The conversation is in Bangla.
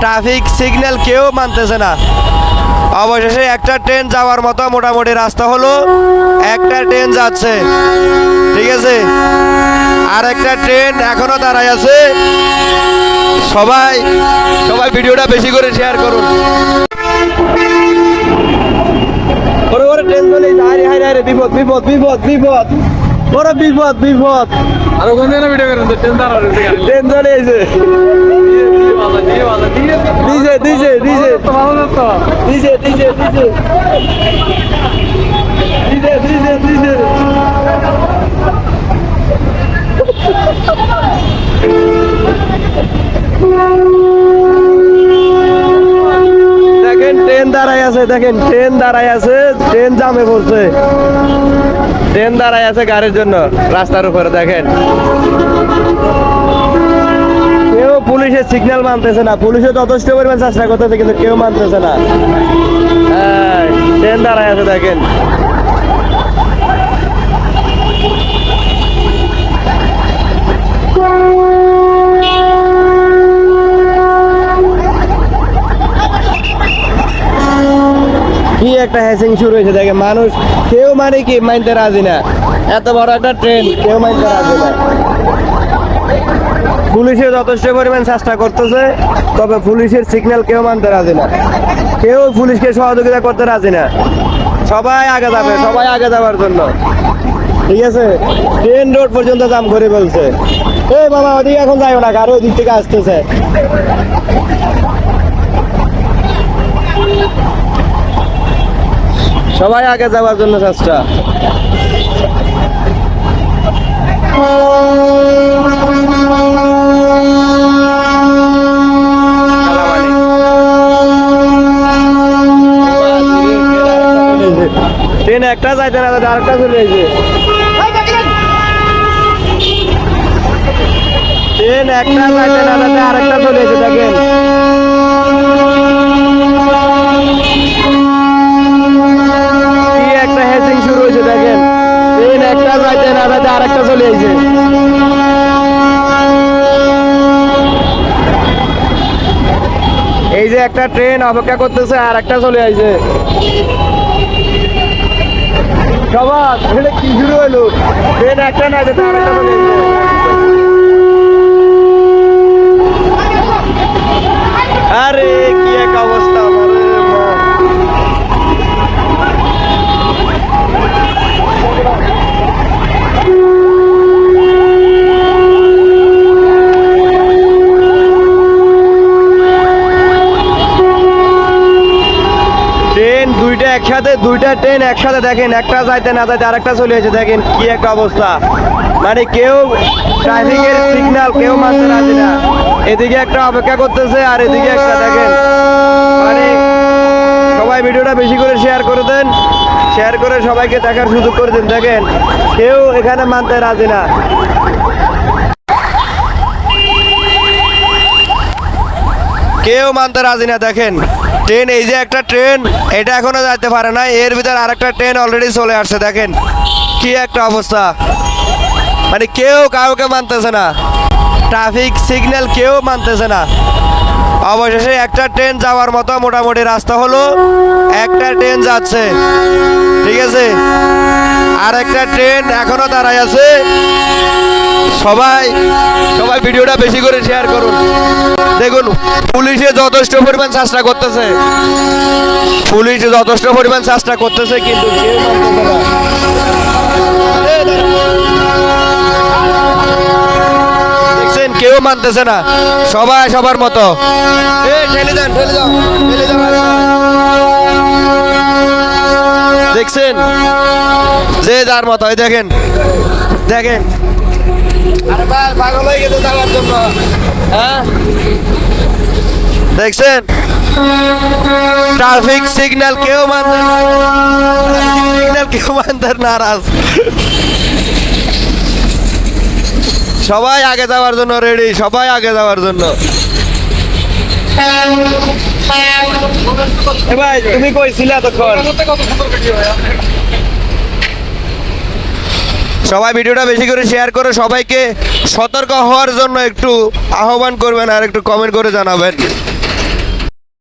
ট্রাফিক সিগন্যাল কেউ মানতেছে না। অবশেষে একটা ট্রেন যাওয়ার মতো মোটামুটি রাস্তা হলো। একটা ট্রেন যাচ্ছে। ঠিক আছে? আর একটা ট্রেন এখনও দাঁড়ায় আছে। সবাই সবাই ভিডিওটা বেশি করে শেয়ার করুন। বিপদ বিপদ বিপদ বিপদ। ওরে বিপদ বিপদ। আর ওখানে ভিডিও করেন ট্রেন দাঁড়া ট্রেন চলে এসে DJ DJ DJ DJ DJ DJ DJ DJ DJ দেখেন ট্রেন দাঁড়ায় আছে দেখেন ট্রেন দাঁড়ায় আছে ট্রেন জামে পড়ছে। ট্রেন দাঁড়ায় আছে গাড়ির জন্য রাস্তার উপরে দেখেন। পুলিশের সিগন্যাল মানতেছে না। পুলিশে যথেষ্ট পরিমাণ চেষ্টা করতেছে, কিন্তু কেউ মানতেছে না। ট্রেন দাঁড়ায় আছে, দেখেন। কি একটা হ্যাসিং শুরু হয়েছে দেখে মানুষ কেউ মানে কি, মানতে রাজি না। এত বড় একটা ট্রেন, কেউ মানতে রাজি না। পুলিশে যথেষ্ট পরিমাণ চেষ্টা করতেছে, তবে পুলিশের সিগন্যাল কেউ মানতে রাজি না। কেউ পুলিশকে সহযোগিতা করতে রাজি না। সবাই আগে যাবে, সবাই আগে যাওয়ার জন্য। ঠিক আছে? ট্রেন রোড পর্যন্ত জাম করে বলছে এই বাবা, ওদিকে এখন যাইও না, গাড়ি ওই দিক থেকে আসতেছে। সবাই আগে যাওয়ার জন্য চেষ্টা। ট্রেন একটা যাইতে না যাইতে আরেকটা চলে যাইছে ট্রেন একটা যাইতে না যাইতে আরেকটা চলে যাইছে দেখেন। একটা শুরু হয়েছে দেখেন। ট্রেন একটা যাইতে না যাইতে আরেকটা চলে এই যে একটা ট্রেন অপেক্ষা করতেছে আর একটা চলে আইছে। সবার এটা কি শুরু হলো? ট্রেন একটা না যেতে আর একটা চলে আইছে আরে একসাথে দুইটা ট্রেন একসাথে দেখেন, একটা যাইতে না যাইতে আরেকটা চলে এসে দেখেন কি একটা অবস্থা। মানে কেউ ট্রাফিকের সিগন্যাল কেউ মানতে রাজি না। এদিকে একটা অপেক্ষা করতেছে আর এদিকে একটা দেখেন। মানে সবাই ভিডিওটা বেশি করে শেয়ার করে দেন। শেয়ার করে সবাইকে দেখার সুযোগ করে দেন। দেখেন, কেউ এখানে মানতে রাজি না। কেউ মানতে রাজি না, দেখেন। ট্রেন, এই যে একটা ট্রেন, এটা এখনও যাইতে পারে না। এর ভিতর আরেকটা ট্রেন অলরেডি চলে আসছে, দেখেন। কি একটা অবস্থা। মানে কেউ কাউকে মানতেছে না। ট্রাফিক সিগন্যাল কেউ মানতেছে না। অবশেষে একটা ট্রেন যাওয়ার মতো মোটামুটি রাস্তা হলো। একটা ট্রেন যাচ্ছে। ঠিক আছে? আর একটা ট্রেন এখনও দাঁড়ায় আছে। সবাই সবাই ভিডিওটা বেশি করে শেয়ার করুন। দেখুন, পুলিশে যথেষ্ট পরিমাণ চেষ্টা করতেছে। পুলিশ যথেষ্ট পরিমাণ চেষ্টা করতেছে, কিন্তু কেউ মানতেছে না। দেখছেন, কেউ মানতেছে না। সবাই সবার মতো। দেখছেন? যে যার মতো দেখেন দেখেন। আরে ভাই পাগল হয়ে গেছে যাওয়ার জন্য। হ্যাঁ? দেখছেন? ট্রাফিক সিগন্যাল কেউ মানতে সিগন্যাল কেউ মানতে নারাজ। সবাই আগে যাওয়ার জন্য রেডি সবাই আগে যাওয়ার জন্য। ভাই তুমি কইছিলে ভিডিও সবাই ভিডিওটা বেশি করে শেয়ার করে সবাইকে সতর্ক হওয়ার জন্য একটু আহ্বান করবেন আর একটু কমেন্ট করে জানাবেন।